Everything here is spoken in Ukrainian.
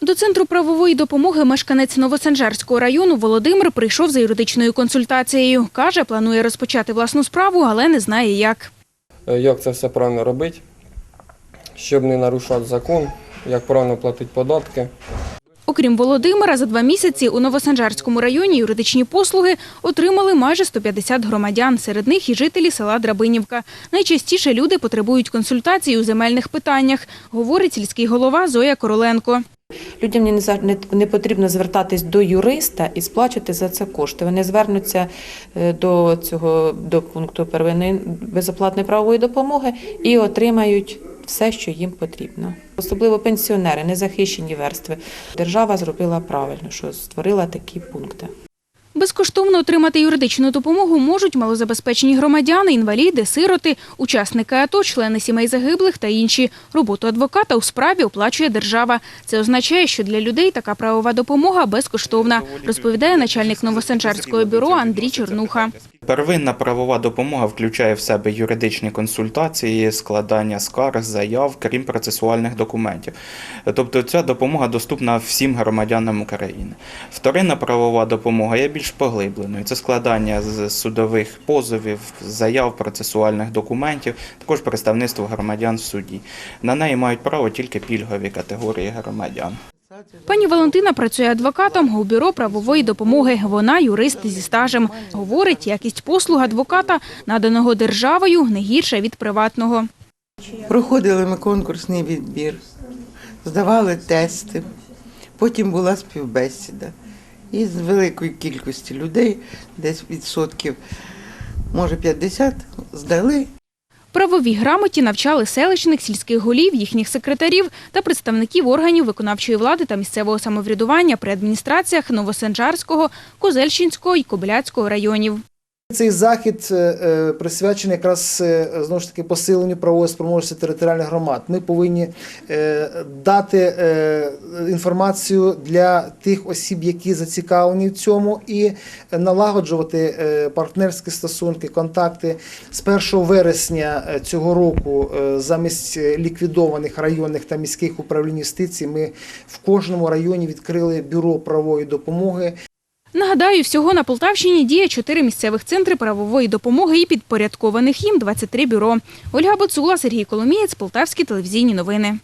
До центру правової допомоги мешканець Новосанжарського району Володимир прийшов за юридичною консультацією. Каже, планує розпочати власну справу, але не знає як. Е, як це все правильно робити, щоб не нарушати закон, як правильно платити податки. Окрім Володимира, за два місяці у Новосанжарському районі юридичні послуги отримали майже 150 громадян. Серед них і жителі села Драбинівка. Найчастіше люди потребують консультацій у земельних питаннях, говорить сільський голова Зоя Короленко. Людям не, не, потрібно звертатись до юриста і сплачувати за це кошти. Вони звернуться е, до цього до пункту первинної безоплатної правової допомоги і отримають все, що їм потрібно. Особливо пенсіонери, незахищені верстви. Держава зробила правильно, що створила такі пункти. Безкоштовно отримати юридичну допомогу можуть малозабезпечені громадяни, інваліди, сироти, учасники АТО, члени сімей загиблих та інші. Роботу адвоката у справі оплачує держава. Це означає, що для людей така правова допомога безкоштовна, розповідає начальник Новосанжарського бюро Андрій Чорнуха. Первинна правова допомога включає в себе юридичні консультації, складання скарг, заяв, крім процесуальних документів. Тобто ця допомога доступна всім громадянам України. Вторинна правова допомога є більш поглибленою. Це складання судових позовів, заяв, процесуальних документів, також представництво громадян в суді. На неї мають право тільки пільгові категорії громадян. Пані Валентина працює адвокатом у бюро правової допомоги. Вона юрист зі стажем. Говорить, якість послуг адвоката, наданого державою, не гірша від приватного. Проходили ми конкурсний відбір, здавали тести, потім була співбесіда. І з великої кількості людей, десь відсотків, може 50, здали Правовій грамоті навчали селищних сільських голів, їхніх секретарів та представників органів виконавчої влади та місцевого самоврядування при адміністраціях Новосенджарського, Козельщинського і Кобиляцького районів. Цей захід е, е, присвячений якраз е, знову ж таки посиленню правової спроможності територіальних громад. Ми повинні дати інформацію для тих осіб, які зацікавлені в цьому, і налагоджувати партнерські стосунки, контакти з 1 вересня цього року. Замість ліквідованих районних та міських управлінь юстиції ми в кожному районі відкрили бюро правової допомоги. Нагадаю, всього на Полтавщині діє чотири місцевих центри правової допомоги і підпорядкованих їм 23 бюро. Ольга Боцула, Сергій Коломієць, Полтавські телевізійні новини.